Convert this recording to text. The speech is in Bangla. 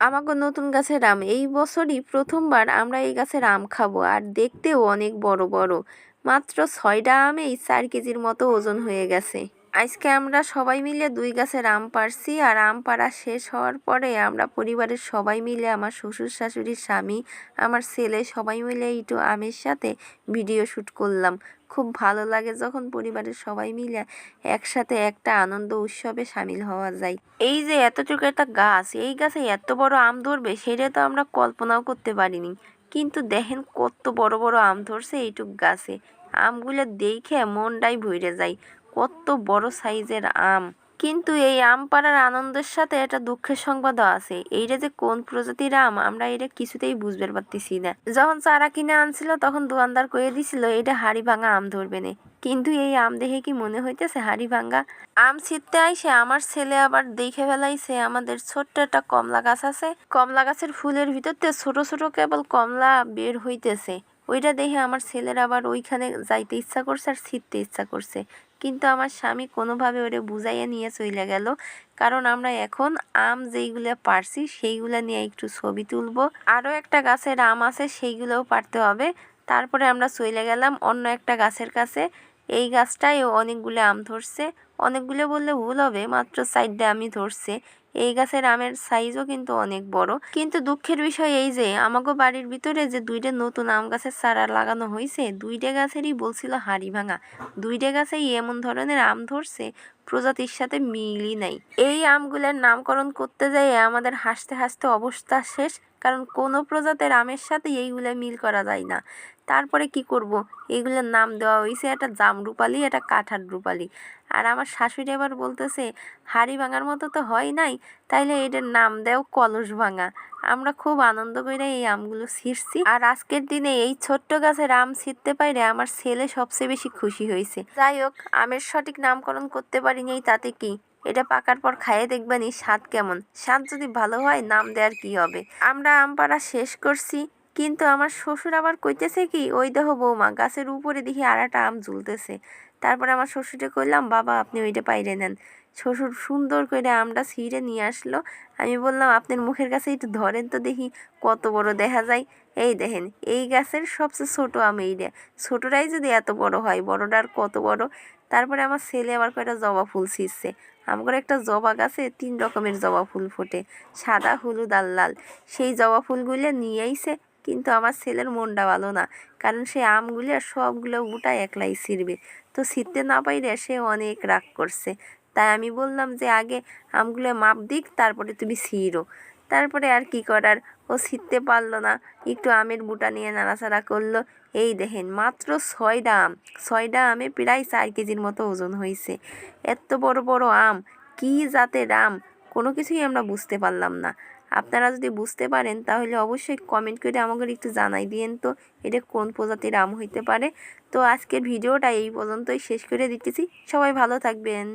আমাগো নতুন গাছের আম এই বছরই প্রথমবার আমরা এই গাছের আম খাব, আর দেখতেও অনেক বড় বড়। মাত্র ছয়টা আমেই চার কেজির মতো ওজন হয়ে গেছে। আজকে আমরা সবাই মিলে দুই গাছের আম পাড়ছি আর আম পাড়া শেষ হওয়ার পরে আমরা পরিবারের সবাই মিলে, আমার শ্বশুর শাশুড়ির স্বামী, আমার ছেলে সবাই মিলে একটু আমের সাথে ভিডিও শ্যুট করলাম। খুব ভালো লাগে যখন পরিবারের সবাই মিলে একসাথে একটা আনন্দ উৎসবে সামিল হওয়া যায়। এই যে এতটুকু একটা গাছ, এই গাছে এত বড় আম ধরবে সেটা তো আমরা কল্পনাও করতে পারিনি। কিন্তু দেখেন কত বড় বড় আম ধরছে এইটুক গাছে। আমগুলো দেখে মনটাই ভরে যায়। কত বড় সাইজের আম। কিন্তু এই আম পাড়ার আনন্দের সাথে একটা দুঃখের সংবাদও আছে। এইটা যে কোন প্রজাতির আম, আমরা এটা কিছুতেই বুঝতে পারতেছি না। যখন চারা কিনে আনছিল, তখন দোকানদার কয়ে দিছিল এটা হাড়ি ভাঙা আম ধরবে না। কিন্তু এই আম দেখে কি মনে হইতেছে, হাড়ি ভাঙ্গা আম ছিটতে আইসে, আমার ছেলে আবার দেখে ফেলাইছে, আমাদের ছোট্ট একটা কমলা গাছ আছে। কমলা গাছের ফুলের ভিতর দিয়ে ছোট ছোট কেবল কমলা বের হইতেছে। ওইটা দেখে আমার ছেলের আবার ওইখানে যাইতে ইচ্ছা করছে আর ছিটতে ইচ্ছা করছে। কিন্তু আমার স্বামী কোনোভাবে ওরে বুঝাইয়া নিয়ে চলে গেল। কারণ আমরা এখন আম যেইগুলো পারছি সেইগুলো নিয়ে একটু ছবি তুলব। আরও একটা গাছের আম আছে সেইগুলোও পারতে হবে। তারপরে আমরা চলে গেলাম অন্য একটা গাছের কাছে। এই গাছটায় অনেকগুলো আম ধরছে। অনেকগুলো বললে ভুল হবে, মাত্র সাইডে আমি ধরছে। এই গাছের আমের সাইজও কিন্তু অনেক বড়। কিন্তু দুঃখের বিষয় এই যে আমাকে বাড়ির ভিতরে যে দুইটা নতুন আম গাছের চারা লাগানো হয়েছে দুইটা গাছেরই বলছিল হাড়ি ভাঙা। দুইটা গাছেই এমন ধরনের আম ধরছে, প্রজাতির সাথে মিলই নাই। এই আমগুলোর নামকরণ করতে যাই আমাদের হাসতে হাসতে অবস্থা শেষ, কারণ কোনো প্রজাতির আমের সাথে এইগুলো মিল করা যায় না। তারপরে কি করব? এগুলোর নাম দেওয়া হয়েছে একটা জাম রূপালি একটা কাঠার রূপালি। আর আমার শাশুড়ি আবার বলতেছে, হাড়ি ভাঙার মতো তো হয় নাই তাইলে এটার নাম দেও কলস ভাঙা। আমরা খুব আনন্দ করে এই আমগুলো ছিঁড়ছি। আর আজকের দিনে এই ছোট্ট গাছের আম ছিঁড়তে পারে আমার ছেলে সবচেয়ে বেশি খুশি হয়েছে যাই হোক আমের সঠিক নামকরণ করতে পারিনি তাতে কি? এটা পাকার পর খাইয়ে দেখবেনি স্বাদ কেমন। স্বাদ যদি ভালো হয়, নাম দেওয়ার কি হবে? আমরা আম পাড়া শেষ করছি। কিন্তু আমার শ্বশুর আবার কইতেছে কি, ওই দেহ বৌমা, গাছের উপরে দেখি একটা আম ঝুলতেছে। তারপরে আমার শ্বশুরকে কইলাম, বাবা, আপনি ওইটা পাইরে নেন। শ্বশুর সুন্দর করে আমটা ছিঁড়ে নিয়ে আসলো। আমি বললাম, আপনার মুখের কাছে একটু ধরেন তো দেখি কত বড় দেখা যায়। এই দেখেন, এই গাছের সবচেয়ে ছোট আম এইটা। ছোটরাই যদি এত বড় হয় বড়টার কত বড়? তারপরে আমার ছেলে আবার কয়টা জবা ফুল ছিঁড়ছে। আমার একটা জবা গাছে তিন রকমের জবা ফুল ফোটে, সাদা, হলুদ আর লাল। সেই জবা ফুলগুলো নিয়ে আইছে কিন্তু আমার ছেলের মনটা ভালো না। কারণ সে আমগুলো সবগুলো উঠায় একলাই ছিঁড়বে। তো ছিঁড়তে না পাইলে সে অনেক রাগ করছে। তাই আমি বললাম যে, আগে আমগুলো মাপ দিক, তারপরে তুমি ছিঁড়ো। তারপরে আর কি করার? ও ছিঁড়তে পারল না। একটু আমের বুটা নিয়ে নাড়াচাড়া করল। এই দেখেন, মাত্র ছয়টা আম। ছয়টা আমে প্রায় চার কেজির মতো ওজন হয়েছে এত বড় বড় আম, কী জাতের আম? কোনো কিছুই আমরা বুঝতে পারলাম না। আপনারা যদি বুঝতে পারেন, তাহলে অবশ্যই কমেন্ট করে আমাকে একটু জানাই দিয়েন তো, এটা কোন প্রজাতির আম হইতে পারে। তো আজকের ভিডিওটা এই পর্যন্তই, শেষ করে দিতেছি। সবাই ভালো থাকবেন।